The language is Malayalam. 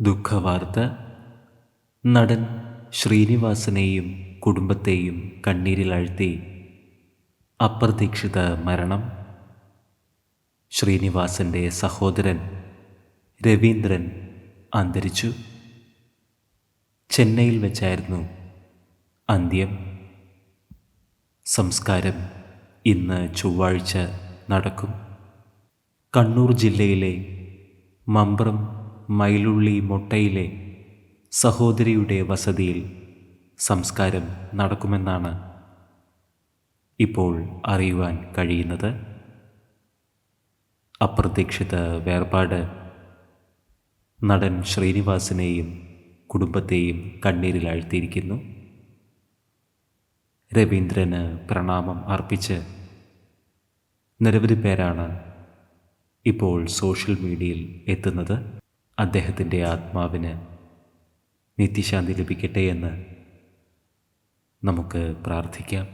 ദുഃഖവാർത്ത. നടൻ ശ്രീനിവാസനെയും കുടുംബത്തെയും കണ്ണീരിലാഴ്ത്തി അപ്രതീക്ഷിത മരണം. ശ്രീനിവാസന്റെ സഹോദരൻ രവീന്ദ്രൻ അന്തരിച്ചു. ചെന്നൈയിൽ വെച്ചായിരുന്നു അന്ത്യം. സംസ്കാരം ഇന്ന് ചൊവ്വാഴ്ച നടക്കും. കണ്ണൂർ ജില്ലയിലെ മമ്പ്രം മയിലുള്ളി മൊട്ടയിലെ സഹോദരിയുടെ വസതിയിൽ സംസ്കാരം നടക്കുമെന്നാണ് ഇപ്പോൾ അറിയുവാൻ കഴിയുന്നത്. അപ്രതീക്ഷിത വേർപാട് നടൻ ശ്രീനിവാസിനെയും കുടുംബത്തെയും കണ്ണീരിലാഴ്ത്തിയിരിക്കുന്നു രവീന്ദ്രന് പ്രണാമം അർപ്പിച്ച് നിരവധി പേരാണ് ഇപ്പോൾ സോഷ്യൽ മീഡിയയിൽ എത്തുന്നത്. അദ്ദേഹത്തിന്റെ ആത്മാവിന് നിത്യശാന്തി ലഭിക്കട്ടെ എന്ന് നമുക്ക് പ്രാർത്ഥിക്കാം.